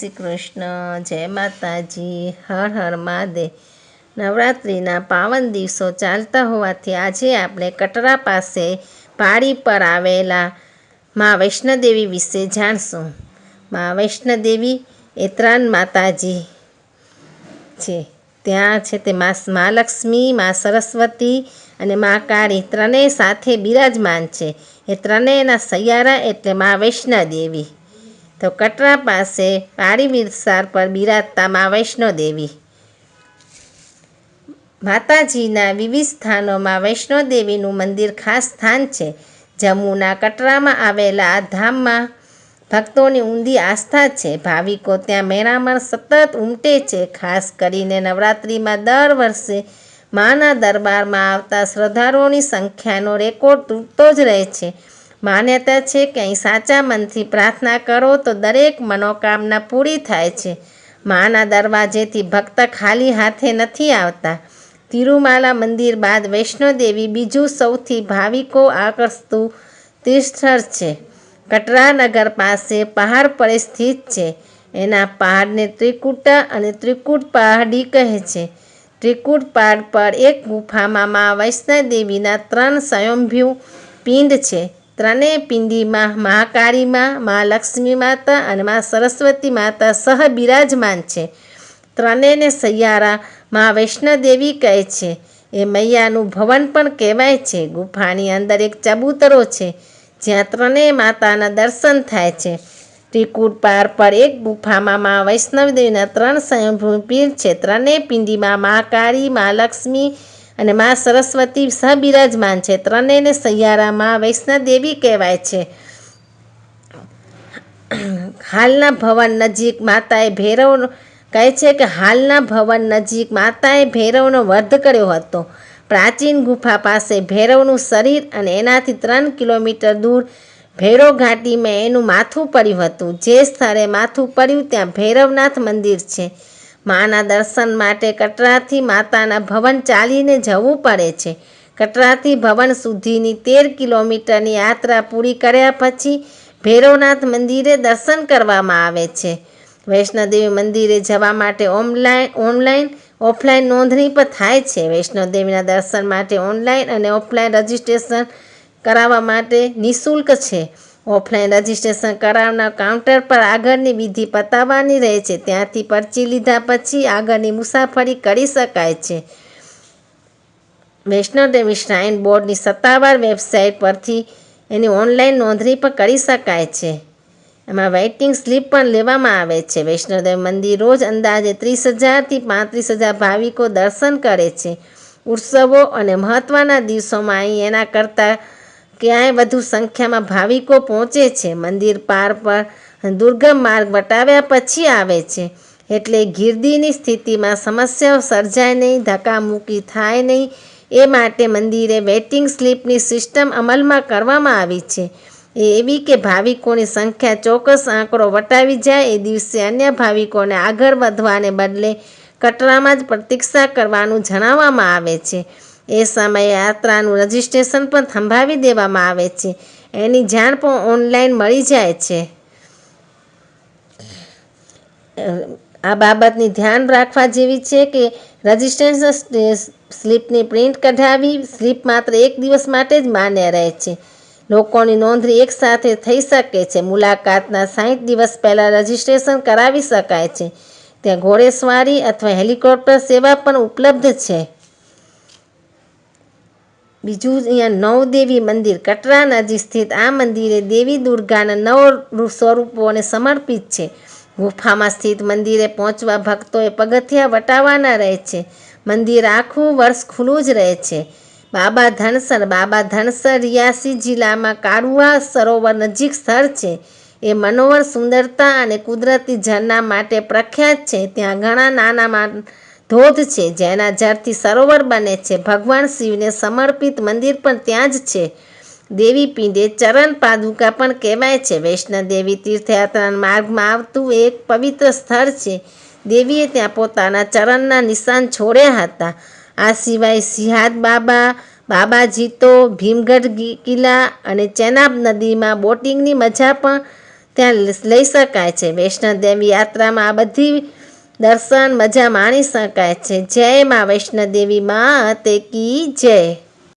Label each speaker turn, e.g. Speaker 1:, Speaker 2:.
Speaker 1: શ્રી કૃષ્ણ, જય માતાજી, હર હર મહાદેવ. નવરાત્રિના પાવન દિવસો ચાલતા હોવાથી આજે આપણે કટરા પાસે પાડી પર આવેલા મા વૈષ્ણોદેવી વિશે જાણશું. મા વૈષ્ણોદેવી એ ત્રણ માતાજી છે. ત્યાં છે તે મા લક્ષ્મી, મા સરસ્વતી અને મા કાળી ત્રણેય સાથે બિરાજમાન છે. એ ત્રણેયના સૈયારા એટલે મા વૈષ્ણોદેવી. તો કટરા પાસે પાળી વિસ્તાર પર બિરાજતા મા વૈષ્ણોદેવી. માતાજીના વિવિધ સ્થાનોમાં વૈષ્ણોદેવીનું મંદિર ખાસ સ્થાન છે. જમ્મુના કટરામાં આવેલા આ ધામમાં ભક્તોની ઊંડી આસ્થા છે. ભાવિકો ત્યાં મેળામણ સતત ઉમટે છે. ખાસ કરીને નવરાત્રિમાં દર વર્ષે માના દરબારમાં આવતા શ્રદ્ધાળુઓની સંખ્યાનો રેકોર્ડ તૂટતો જ રહે છે. માન્યતા છે કે અહીં સાચા મનથી પ્રાર્થના કરો તો દરેક મનોકામના પૂરી થાય છે. માના દરવાજેથી ભક્ત ખાલી હાથે નથી આવતા. તિરુમાલા મંદિર બાદ વૈષ્ણોદેવી બીજું સૌથી ભાવિકો આકર્ષતું તીર્થસ્થળ છે. કટરાનગર પાસે પહાડ પર સ્થિત છે. એના પહાડને ત્રિકુટા અને ત્રિકુટ પહાડી કહે છે. ત્રિકુટ પહાડ પર એક ગુફામાં મા વૈષ્ણોદેવીના ત્રણ સ્વયંભૂ પિંડ છે. ત્રણેય પિંડીમાં મહાકાળીમાં મા લક્ષ્મી માતા અને મા સરસ્વતી માતા સહ બિરાજમાન છે. ત્રણેયને સૈયારા મા વૈષ્ણોદેવી કહે છે. એ મૈયાનું ભવન પણ કહેવાય છે. ગુફાની અંદર એક ચબૂતરો છે, જ્યાં ત્રણેય માતાના દર્શન થાય છે. ત્રિકૂટ પાર પર એક ગુફામાં મા વૈષ્ણવદેવીના ત્રણ સ્વયંભૂ પીર છે. ત્રણેય પિંડીમાં મા કાળી મા લક્ષ્મી અને મા સરસ્વતી સબિરાજમાન છે. ત્રણેયને સૈયારામાં વૈષ્ણવદેવી કહેવાય છે. હાલના ભવન નજીક માતાએ ભૈરવ કહે છે કે હાલના ભવન નજીક માતાએ ભૈરવનો વધ કર્યો હતો. પ્રાચીન ગુફા પાસે ભૈરવનું શરીર અને એનાથી ત્રણ કિલોમીટર દૂર ભૈરવ ઘાટીમાં એનું માથું પડ્યું હતું. જે સ્થળે માથું પડ્યું ત્યાં ભૈરવનાથ મંદિર છે. માના દર્શન માટે કટરાથી માતાના ભવન ચાલીને જવું પડે છે. કટરાથી ભવન સુધીની તેર કિલોમીટરની યાત્રા પૂરી કર્યા પછી ભૈરવનાથ મંદિરે દર્શન કરવામાં આવે છે. વૈષ્ણોદેવી મંદિરે જવા માટે ઓનલાઈન ઓનલાઈન ઓફલાઈન નોંધણી પણ થાય છે. વૈષ્ણોદેવીના દર્શન માટે ઓનલાઈન અને ઓફલાઈન રજિસ્ટ્રેશન કરાવવા માટે નિઃશુલ્ક છે. ઓફલાઈન રજિસ્ટ્રેશન કરાવનાર કાઉન્ટર પર આગળની વિધિ પતાવવાની રહે છે. ત્યાંથી પરચી લીધા પછી આગળની મુસાફરી કરી શકાય છે. વૈષ્ણોદેવી શ્રાઇન બોર્ડની સત્તાવાર વેબસાઇટ પરથી એની ઓનલાઈન નોંધણી પણ કરી શકાય છે. એમાં વેઇટિંગ સ્લીપ પણ લેવામાં આવે છે. વૈષ્ણવદેવ મંદિર રોજ અંદાજે ત્રીસ હજારથી પાંત્રીસ હજાર ભાવિકો દર્શન કરે છે. ઉત્સવો અને મહત્ત્વના દિવસોમાં અહીં એના કરતાં ક્યાંય વધુ સંખ્યામાં ભાવિકો પહોંચે છે. મંદિર પાર પર દુર્ગમ માર્ગ વટાવ્યા પછી આવે છે. એટલે ગીર્દીની સ્થિતિમાં સમસ્યાઓ સર્જાય નહીં, ધક્કામુક્કી થાય નહીં. એ માટે મંદિરે વેટિંગ સ્લીપની સિસ્ટમ અમલમાં કરવામાં આવી છે. એવી કે ભાવિકોની સંખ્યા ચોક્કસ આંકડો વટાવી જાય. એ દિવસે અન્ય ભાવિકોને આગળ વધવાને બદલે કટરામાં જ પ્રતીક્ષા કરવાનું જણાવવામાં આવે છે. એ સમયે યાત્રાનું રજિસ્ટ્રેશન પણ થંભાવી દેવામાં આવે છે. એની જાણ પણ ઓનલાઈન મળી જાય છે. આ બાબતની ધ્યાન રાખવા જેવી છે કે રજિસ્ટ્રેશન સ્લીપની પ્રિન્ટ કઢાવી સ્લીપ માત્ર એક દિવસ માટે જ માન્ય રહે છે. લોકોની નોંધણી એકસાથે થઈ શકે છે. મુલાકાતના સાઠ દિવસ પહેલાં રજિસ્ટ્રેશન કરાવી શકાય છે. ત્યાં ઘોડેસવારી અથવા હેલિકોપ્ટર સેવા પણ ઉપલબ્ધ છે. બીજું અહીંયા નવદેવી મંદિર, કટરા નજીક સ્થિત આ મંદિરે દેવી દુર્ગાના નવ સ્વરૂપોને સમર્પિત છે. ગુફામાં સ્થિત મંદિરે પહોંચવા ભક્તોએ પગથિયા વટાવવાના રહે છે. મંદિર આખું વર્ષ ખુલ્લું જ રહે છે. બાબા ધનસર બાબા ધનસર રિયાસી જિલ્લામાં કાળુઆ સરોવર નજીક સ્થળ છે. એ મનોહર સુંદરતા અને કુદરતી ઝરણા માટે પ્રખ્યાત છે. ત્યાં ઘણા નાના ધોધ છે, જેના જળથી સરોવર બને છે. ભગવાન શિવને સમર્પિત મંદિર પણ ત્યાં જ છે. દેવી પિંડે ચરણ પાદુકા પણ કહેવાય છે. વૈષ્ણવદેવી તીર્થયાત્રાના માર્ગમાં આવતું એક પવિત્ર સ્થળ છે. દેવીએ ત્યાં પોતાના ચરણના નિશાન છોડ્યા હતા. આ સિવાય સિહાદ બાબા, બાબાજીતો, ભીમગઢ કિલ્લા અને ચેનાબ નદીમાં બોટિંગની મજા પણ ત્યાં લઈ શકાય છે. વૈષ્ણવદેવી યાત્રામાં આ બધી દર્શન મજા માણી શકાય છે. જય મા વૈષ્ણોદેવી માત કી જય.